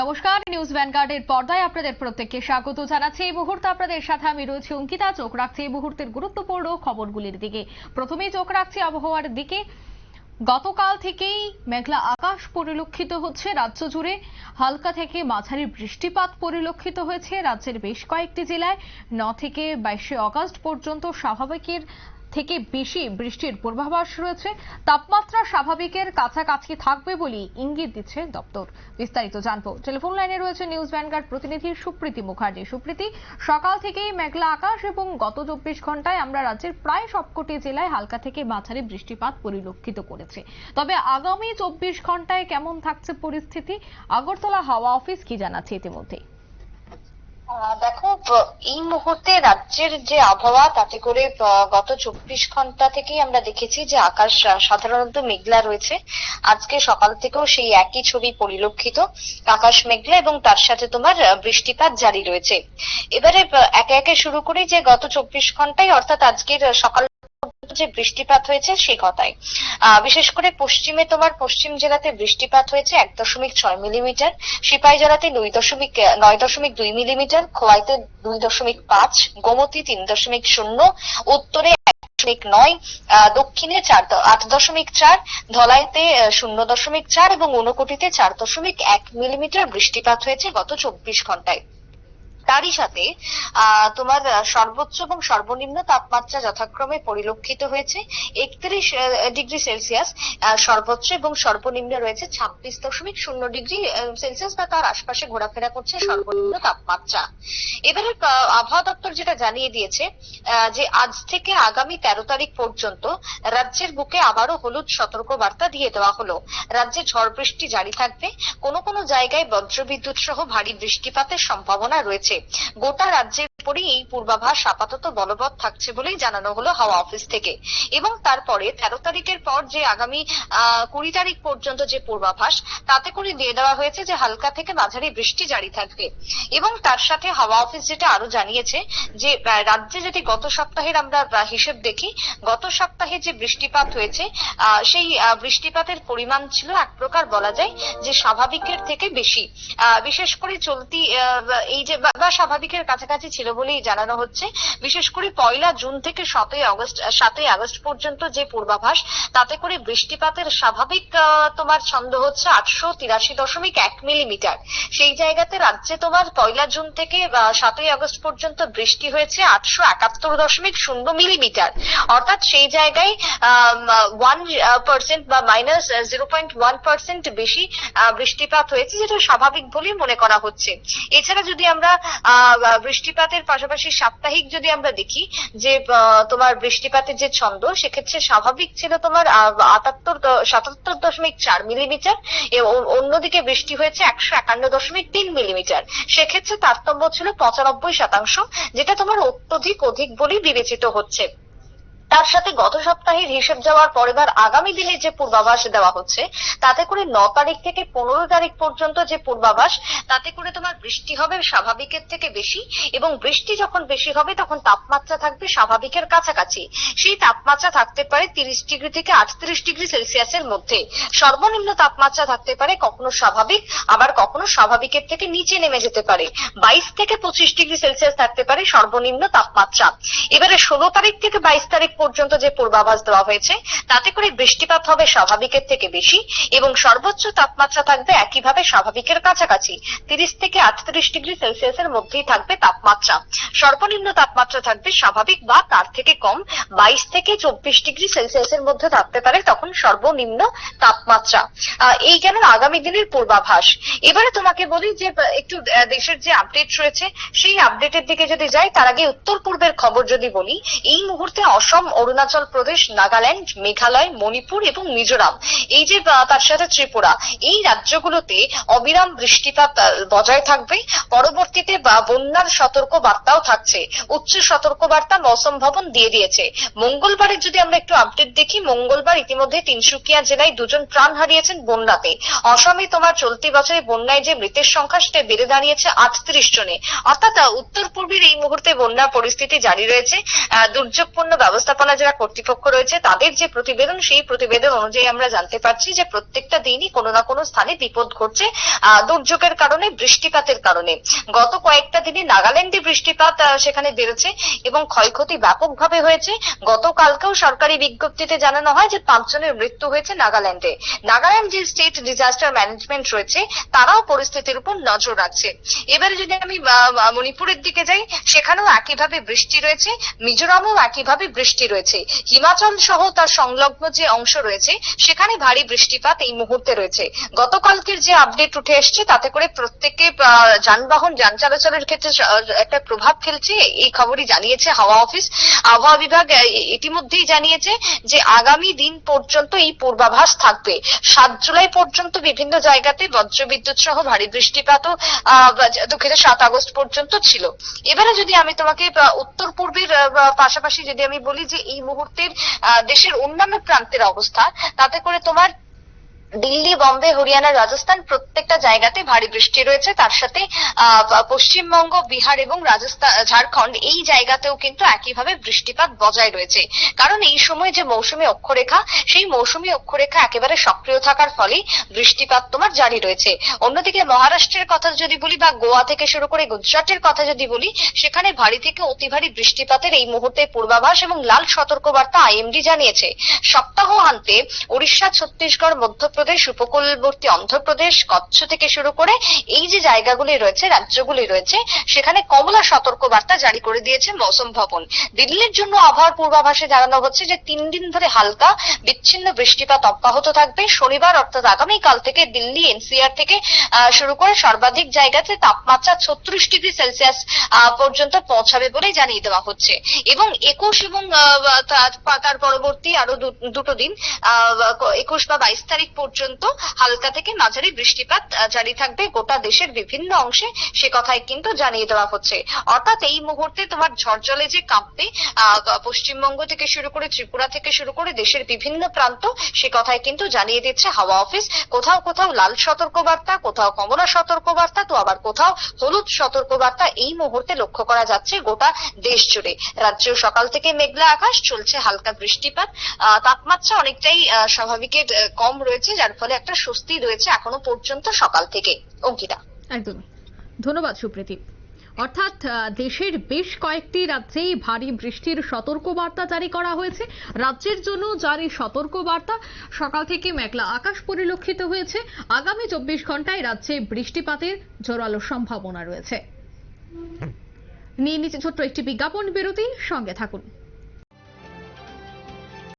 নমস্কার নিউজ ভ্যানগার্ডের পর্দায় আপনাদের প্রত্যেককে স্বাগত জানাচ্ছি। এই মুহূর্তে আপনাদের সাথে আমি রয়েছি অঙ্কিতা। চোখ রাখছি এই মুহূর্তের গুরুত্বপূর্ণ খবরগুলির দিকে। প্রথমেই চোখ রাখছি আবহাওয়ার দিকে। গতকাল থেকেই মেঘলা আকাশ পরিলক্ষিত হচ্ছে রাজ্য জুড়ে। হালকা থেকে মাঝারি বৃষ্টিপাত পরিলক্ষিত হয়েছে রাজ্যের বেশ কয়েকটি জেলায়। ন থেকে বাইশে অগস্ট পর্যন্ত স্বাভাবিকের থেকে বেশি বৃষ্টির পূর্বাভাস রয়েছে। তাপমাত্রা স্বাভাবিকের কাছাকাছি থাকবে বলেই ইঙ্গিত দিচ্ছে দপ্তর। বিস্তারিত জানব। টেলিফোন লাইনে রয়েছে নিউজ ভ্যানগার্ড প্রতিনিধি সুপ্রীতি মুখার্জি। সুপ্রীতি সকাল থেকেই মেঘলা আকাশ এবং গত চব্বিশ ঘন্টায় আমরা রাজ্যের প্রায় সবকটি জেলায় হালকা থেকে মাঝারি বৃষ্টিপাত পরিলক্ষিত করেছে। তবে আগামী চব্বিশ ঘন্টায় কেমন থাকছে পরিস্থিতি? আগরতলা হাওয়া অফিস কি জানাচ্ছে ইতিমধ্যে আহ, দেখো, এই মুহূর্তে রাজ্যের যে আবহাওয়া, তাতে করে গত চব্বিশ ঘণ্টা থেকেই আমরা দেখেছি যে আকাশ সাধারণত মেঘলা রয়েছে। আজকে সকাল থেকেও সেই একই ছবি পরিলক্ষিত। আকাশ মেঘলা এবং তার সাথে তোমার বৃষ্টিপাত জারি রয়েছে। এবারে একে একে শুরু করি যে গত চব্বিশ ঘন্টায়, অর্থাৎ আজকের সকাল যে বৃষ্টিপাত হয়েছে সে কথায় আহ, বিশেষ করে পশ্চিমে তোমার পশ্চিম জেলাতে বৃষ্টিপাত হয়েছে এক দশমিক ছয় মিলিমিটার সিপাহী জেলাতে দুই দশমিক নয় দশমিক দুই মিলিমিটার খোয়াইতে দুই দশমিক পাঁচ গোমতী তিন দশমিক শূন্য উত্তরে দশমিক নয় দক্ষিণে চার আট দশমিক চার ধলাইতে শূন্য দশমিক চার এবং ঊনকোটিতে চার দশমিক এক মিলিমিটার বৃষ্টিপাত হয়েছে গত চব্বিশ ঘন্টায়। তারই সাথে তোমার সর্বোচ্চ এবং সর্বনিম্ন তাপমাত্রা যথাক্রমে পরিলক্ষিত হয়েছে। একত্রিশ ডিগ্রি সেলসিয়াস সর্বোচ্চ এবং সর্বনিম্ন রয়েছে ছাব্বিশ দশমিক শূন্য ডিগ্রি সেলসিয়াস বা তার আশপাশে ঘোরাফেরা করছে সর্বনিম্ন তাপমাত্রা। এবারে আবহাওয়া দপ্তর যেটা জানিয়ে দিয়েছে যে আজ থেকে আগামী তেরো তারিখ পর্যন্ত রাজ্যের বুকে আবারও হলুদ সতর্ক বার্তা দিয়ে দেওয়া হলো। রাজ্যে ঝড় বৃষ্টি জারি থাকবে। কোনো কোনো জায়গায় বজ্রবিদ্যুৎ সহ ভারী বৃষ্টিপাতের সম্ভাবনা রয়েছে। গোটা রাজ্যের উপরে এই পূর্বাভাস আপাতত বলবৎ থাকছে বলেই জানানো হলো হাওয়া অফিস থেকে। এবং তারপরে তেরো তারিখের পর যে আগামী কুড়ি তারিখ পর্যন্ত যে পূর্বাভাস, তাতে করে দিয়ে দেওয়া হয়েছে যে হালকা থেকে মাঝারি বৃষ্টি জারি থাকবে। এবং তার সাথে হাওয়া অফিস যেটা আরও জানিয়েছে যে রাজ্যে যদি গত সপ্তাহের আমরা হিসেব দেখি, গত সপ্তাহে যে বৃষ্টিপাত হয়েছে সেই বৃষ্টিপাতের পরিমাণ ছিল এক প্রকার বলা যায় যে স্বাভাবিকের থেকে বেশি। বিশেষ করে চলতি এই যে বা স্বাভাবিকের কাছাকাছি ছিল বলেই জানানো হচ্ছে। বিশেষ করে পয়লা জুন থেকে সাতই আগস্ট সাতই আগস্ট পর্যন্ত যে পূর্বাভাস তাতে করে বৃষ্টিপাতের স্বাভাবিক তোমার ছন্দ হচ্ছে আটশো তিরাশি দশমিক এক মিলিমিটার। সেই জায়গাতে রাজ্যে তোমার পয়লা জুন থেকে সাতই আগস্ট পর্যন্ত বৃষ্টি হয়েছে আটশো একাত্তর দশমিক শূন্য মিলিমিটার। অর্থাৎ সেই জায়গায় ওয়ান পার্সেন্ট বা minus zero point one percent বেশি বৃষ্টিপাত হয়েছে যেটা স্বাভাবিক বলেই মনে করা হচ্ছে। এছাড়া যদি আমরা আহ, বৃষ্টিপাতের পাশাপাশি সাপ্তাহিক যদি আমরা দেখি যে তোমার বৃষ্টিপাতের যে ছন্দ, সেক্ষেত্রে স্বাভাবিক ছিল তোমার আটাত্তর সাতাত্তর দশমিক চার মিলিমিটার অন্যদিকে বৃষ্টি হয়েছে একশো একান্ন দশমিক তিন মিলিমিটার। সেক্ষেত্রে তারতম্য ছিল পঁচানব্বই শতাংশ, যেটা তোমার অত্যধিক অধিক বলেই বিবেচিত হচ্ছে। তার সাথে গত সপ্তাহের হিসেব যাওয়ার পর এবার আগামী দিনে যে পূর্বাভাস দেওয়া হচ্ছে, তাতে করে ন তারিখ থেকে পনেরো তারিখ পর্যন্ত যে পূর্বাভাস, তাতে করে তোমার বৃষ্টি হবে স্বাভাবিকের থেকে বেশি এবং বৃষ্টি যখন বেশি হবে তখন তাপমাত্রা থাকবে স্বাভাবিকের কাছাকাছি। সেই তাপমাত্রা থাকতে পারে তিরিশ ডিগ্রি থেকে আটত্রিশ ডিগ্রি সেলসিয়াসের মধ্যে। সর্বনিম্ন তাপমাত্রা থাকতে পারে কখনো স্বাভাবিক, আবার কখনো স্বাভাবিকের থেকে নিচে নেমে যেতে পারে। বাইশ থেকে পঁচিশ ডিগ্রি সেলসিয়াস থাকতে পারে সর্বনিম্ন তাপমাত্রা। এবারে ষোলো তারিখ থেকে বাইশ তারিখ পর্যন্ত যে পূর্বাভাস দেওয়া হয়েছে, তাতে করে বৃষ্টিপাত হবে স্বাভাবিকের থেকে বেশি এবং সর্বোচ্চ তাপমাত্রা থাকবে একইভাবে স্বাভাবিকের কাছাকাছি। তিরিশ থেকে আটত্রিশ ডিগ্রি সেলসিয়াসের মধ্যেই থাকবে তাপমাত্রা। সর্বনিম্ন তাপমাত্রা থাকবে স্বাভাবিক বা তার থেকে কম বাইশ থেকে চব্বিশ ডিগ্রি সেলসিয়াসের মধ্যে থাকতে পারে তখন সর্বনিম্ন তাপমাত্রা। এই গেল আগামী দিনের পূর্বাভাস। এবারে তোমাকে বলি যে, একটু দেশের যে আপডেট রয়েছে, সেই আপডেটের দিকে যদি যাই, তার আগে উত্তর পূর্বের খবর যদি বলি, এই মুহূর্তে অসম অরুণাচল প্রদেশ, নাগাল্যান্ড, মেঘালয়, মণিপুর এবং মিজোরাম। এই যে তার সাথে ত্রিপুরা, এই রাজ্যগুলোতে অবিরাম বৃষ্টিপাত বজায় থাকবে। পরবর্তীতে বন্যার সতর্ক বার্তাও থাকছে। উচ্চ সতর্ক বার্তা মৌসুম ভবন দিয়ে দিয়েছে। মঙ্গলবারের যদি আমরা একটু আপডেট দেখি, মঙ্গলবার ইতিমধ্যে তিনসুকিয়া জেলায় দুজন প্রাণ হারিয়েছেন বন্যাতে। অসমে তোমার চলতি বছরে বন্যায় যে মৃতের সংখ্যা, সেটা বেড়ে দাঁড়িয়েছে আটত্রিশ জনে। অর্থাৎ উত্তর পূর্বের এই মুহূর্তে বন্যা পরিস্থিতি জারি রয়েছে। দুর্যোগপূর্ণ ব্যবস্থা ব্যবস্থাপনা যারা কর্তৃপক্ষ রয়েছে, তাদের যে প্রতিবেদন, সেই প্রতিবেদন অনুযায়ী আমরা জানতে পারছি যে প্রত্যেকটা দিনই কোনো না কোনো স্থানে বিপদ ঘটছে দুর্যোগের কারণে, বৃষ্টিপাতের কারণে। গত কয়েকটা দিনে নাগাল্যান্ডে বৃষ্টিপাত সেখানে বেড়েছে এবং ক্ষয়ক্ষতি ব্যাপকভাবে হয়েছে। গতকালকেও সরকারি বিজ্ঞপ্তিতে জানানো হয় যে পাঁচজনের মৃত্যু হয়েছে নাগাল্যান্ডে। নাগাল্যান্ড যে স্টেট ডিজাস্টার ম্যানেজমেন্ট রয়েছে, তারাও পরিস্থিতির উপর নজর রাখছে। এবারে যদি আমি মণিপুরের দিকে যাই, সেখানেও একইভাবে বৃষ্টি রয়েছে, মিজোরামেও একইভাবে বৃষ্টি রয়েছে। হিমাচল সহ তার সংলগ্ন যে অংশ রয়েছে, সেখানে ভারী বৃষ্টিপাত এই মুহূর্তে রয়েছে। গতকালকের যে আপডেট উঠে এসছে, তাতে করে প্রত্যেককে যানবাহন, যান চলাচলের ক্ষেত্রে একটা প্রভাব ফেলছে, এই খবরই জানিয়েছে হাওয়া অফিস। আবহাওয়া বিভাগ ইতিমধ্যেই জানিয়েছে যে আগামী দিন পর্যন্ত এই পূর্বাভাস থাকবে। সাত জুলাই পর্যন্ত বিভিন্ন জায়গাতে বজ্রবিদ্যুৎ সহ ভারী বৃষ্টিপাতও দুঃখিত সাত আগস্ট পর্যন্ত ছিল। এবারে যদি আমি তোমাকে উত্তর পূর্বের পাশাপাশি যদি আমি বলি যে এই মুহূর্তের দেশের অন্যান্য প্রান্তের অবস্থা তাতে করে তোমার দিল্লি, বম্বে, হরিয়ানা, রাজস্থান প্রত্যেকটা জায়গাতে ভারী বৃষ্টি রয়েছে। তার সাথে পশ্চিমবঙ্গ, বিহার এবং রাজস্থান ঝাড়খণ্ড এই জায়গাতেও কিন্তু একইভাবে বৃষ্টিপাত বজায় রয়েছে। কারণ এই সময় যে মৌসুমী অক্ষরেখা, সেই মৌসুমী অক্ষরেখা একেবারে সক্রিয় থাকার ফলে বৃষ্টিপাত তোমার জারি রয়েছে। অন্যদিকে মহারাষ্ট্রের কথা যদি বলি বা গোয়া থেকে শুরু করে গুজরাটের কথা যদি বলি, সেখানে ভারী থেকে অতি ভারী বৃষ্টিপাতের এই মুহূর্তে পূর্বাভাস এবং লাল সতর্কবার্তা আইএমডি জানিয়েছে। সপ্তাহ আন্তে উড়িষ্যা ছত্তিশগড়, মধ্যপ্রদেশ উপকূলবর্তী অন্ধ্রপ্রদেশ, কচ্ছ থেকে শুরু করে এই যে জায়গাগুলি রয়েছে, রাজ্যগুলি রয়েছে, সেখানে কমলা সতর্কবার্তা জারি করে দিয়েছে মৌসুম ভবন। দিল্লির জন্য আবহাওয়ার পূর্বাভাসে জানানো হচ্ছে যে তিন দিন ধরে হালকা বিচ্ছিন্ন বৃষ্টিপাত অব্যাহত থাকবে। শনিবার অর্থাৎ আগামীকাল থেকে দিল্লি, এনসিআর থেকে শুরু করে সর্বাধিক জায়গাতে তাপমাত্রা ছত্রিশ ডিগ্রি সেলসিয়াস পর্যন্ত পৌঁছাবে বলে জানিয়ে দেওয়া হচ্ছে। এবং একুশ এবং তার- পরবর্তী আরও দুটো দিন একুশ বা বাইশ তারিখ পর্যন্ত হালকা থেকে মাঝারি বৃষ্টিপাত জারি থাকবে গোটা দেশের বিভিন্ন অংশে। সে কথাই কিন্তু জানিয়ে দেওয়া হচ্ছে। অর্থাৎ এই মুহূর্তে তোমার ঝড়জলে যে কাঁপবে পশ্চিমবঙ্গ থেকে শুরু করে ত্রিপুরা থেকে শুরু করে দেশের বিভিন্ন প্রান্ত, সে কথাই কিন্তু জানিয়ে দিচ্ছে হাওয়া অফিস। কোথাও কোথাও লাল সতর্কবার্তা, কোথাও কমলা সতর্কবার্তা, তো আবার কোথাও হলুদ সতর্কবার্তা এই মুহূর্তে লক্ষ্য করা যাচ্ছে গোটা দেশ জুড়ে। রাজ্যেও সকাল থেকে মেঘলা আকাশ, চলছে হালকা বৃষ্টিপাত। তাপমাত্রা অনেকটাই স্বাভাবিকের কম রয়েছে যার ফলে একটা স্বস্তি রয়েছে এখনও পর্যন্ত সকাল থেকে। অঙ্কিতা। একদমই ধন্যবাদ সুপ্রীতি। অর্থাৎ দেশের বেশ কয়েকটি রাজ্যেই ভারী বৃষ্টির সতর্কবার্তা জারি করা হয়েছে। রাজ্যের জন্য জারি সতর্কবার্তা। সকাল থেকে মেঘলা আকাশ পরিলক্ষিত হয়েছে। আগামী চব্বিশ ঘন্টায় রাজ্যে বৃষ্টিপাতের জোরালো সম্ভাবনা রয়েছে। নিয়ে নিচ্ছে ছোট্ট একটি বিজ্ঞাপন বিরতি। সঙ্গে থাকুন।